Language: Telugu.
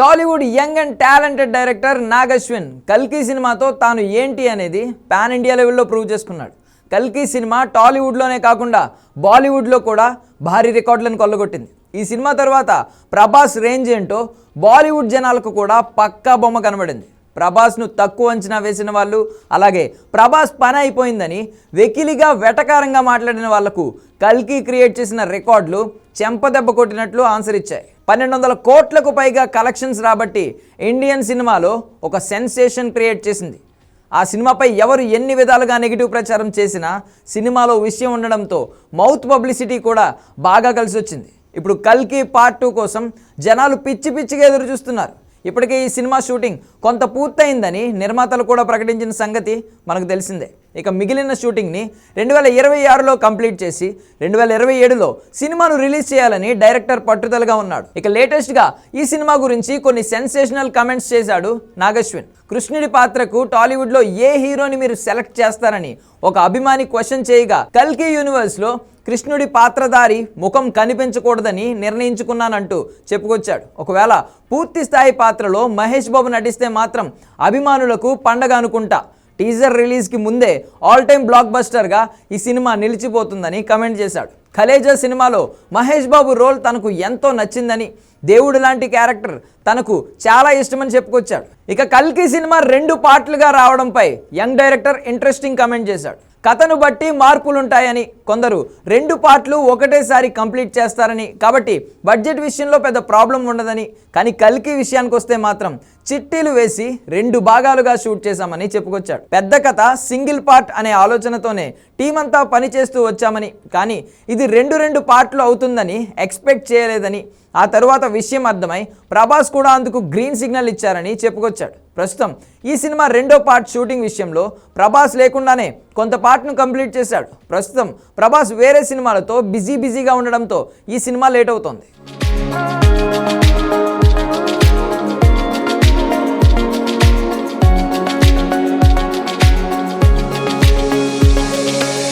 Tollywood young and talented director Nag Ashwin కల్కి సినిమాతో తాను ఏంటి అనేది పాన్ ఇండియా లెవెల్లో ప్రూవ్ చేసుకున్నాడు. కల్కి సినిమా టాలీవుడ్లోనే కాకుండా బాలీవుడ్లో కూడా భారీ రికార్డులను కొల్లగొట్టింది. ఈ సినిమా తర్వాత ప్రభాస్ రేంజ్ ఏంటో బాలీవుడ్ జనాలకు కూడా పక్కా బొమ్మ కనబడింది. ప్రభాస్ను తక్కువ అంచనా వేసిన వాళ్ళు అలాగే ప్రభాస్ పని అయిపోయిందని వెకిలిగా వెటకారంగా మాట్లాడిన వాళ్ళకు కల్కి క్రియేట్ చేసిన రికార్డులు చెంపదెబ్బ కొట్టినట్లు ఆన్సర్ ఇచ్చాయి. పన్నెండు వందల కోట్లకు పైగా కలెక్షన్స్ రాబట్టి ఇండియన్ సినిమాలో ఒక సెన్సేషన్ క్రియేట్ చేసింది. ఆ సినిమాపై ఎవరు ఎన్ని విధాలుగా నెగిటివ్ ప్రచారం చేసినా సినిమాలో విషయం ఉండడంతో మౌత్ పబ్లిసిటీ కూడా బాగా కలిసి వచ్చింది ఇప్పుడు కల్కి పార్ట్ టూ కోసం జనాలు పిచ్చి పిచ్చిగా ఎదురు చూస్తున్నారు ఇప్పటికే ఈ సినిమా షూటింగ్ కొంత పూర్తయిందని నిర్మాతలు కూడా ప్రకటించిన సంగతి మనకు తెలిసిందే. ఇక మిగిలిన షూటింగ్ని రెండు వేల ఇరవై ఆరులో కంప్లీట్ చేసి రెండు వేల ఇరవై ఏడులో సినిమాను రిలీజ్ చేయాలని డైరెక్టర్ పట్టుదలగా ఉన్నాడు. ఇక లేటెస్ట్గా ఈ సినిమా గురించి కొన్ని సెన్సేషనల్ కమెంట్స్ చేశాడు నాగశ్విన్. కృష్ణుడి పాత్రకు టాలీవుడ్లో ఏ హీరోని మీరు సెలెక్ట్ చేస్తారని ఒక అభిమాని క్వశ్చన్ చేయగా కల్కి యూనివర్స్లో కృష్ణుడి పాత్రధారి ముఖం కనిపించకూడదని నిర్ణయించుకున్నానంటూ చెప్పుకొచ్చాడు. ఒకవేళ పూర్తి స్థాయి పాత్రలో మహేష్ బాబు నటిస్తే మాత్రం అభిమానులకు పండగ అనుకుంటా. టీజర్ రిలీజ్కి ముందే ఆల్ టైమ్ బ్లాక్ బస్టర్గా ఈ సినిమా నిలిచిపోతుందని కమెంట్ చేశాడు. కలేజా సినిమాలో మహేష్ బాబు రోల్ తనకు ఎంతో నచ్చిందని దేవుడు లాంటి క్యారెక్టర్ తనకు చాలా ఇష్టమని చెప్పుకొచ్చాడు. ఇక కల్కి సినిమా రెండు పార్ట్లుగా రావడంపై యంగ్ డైరెక్టర్ ఇంట్రెస్టింగ్ కమెంట్ చేశాడు. కథను బట్టి మార్పులుంటాయని కొందరు రెండు పార్ట్లు ఒకటేసారి కంప్లీట్ చేస్తారని. కాబట్టి బడ్జెట్ విషయంలో పెద్ద ప్రాబ్లం ఉండదని కానీ కల్కి విషయానికి వస్తే మాత్రం చిట్టీలు వేసి రెండు భాగాలుగా షూట్ చేశామని చెప్పుకొచ్చాడు. పెద్ద కథ సింగిల్ పార్ట్ అనే ఆలోచనతోనే టీం అంతా పనిచేస్తూ వచ్చామని కానీ ఇది రెండు రెండు పార్ట్లు అవుతుందని ఎక్స్పెక్ట్ చేయలేదని. ఆ తరువాత విషయం అర్థమై ప్రభాస్ కూడా అందుకు గ్రీన్ సిగ్నల్ ఇచ్చారని చెప్పుకొచ్చాడు. ప్రస్తుతం ఈ సినిమా రెండో పార్ట్ షూటింగ్ విషయంలో ప్రభాస్ లేకుండానే కొంత పార్ట్ను కంప్లీట్ చేశాడు. ప్రస్తుతం ప్రభాస్ వేరే సినిమాలతో బిజీ బిజీగా ఉండడంతో ఈ సినిమా లేట్ అవుతోంది.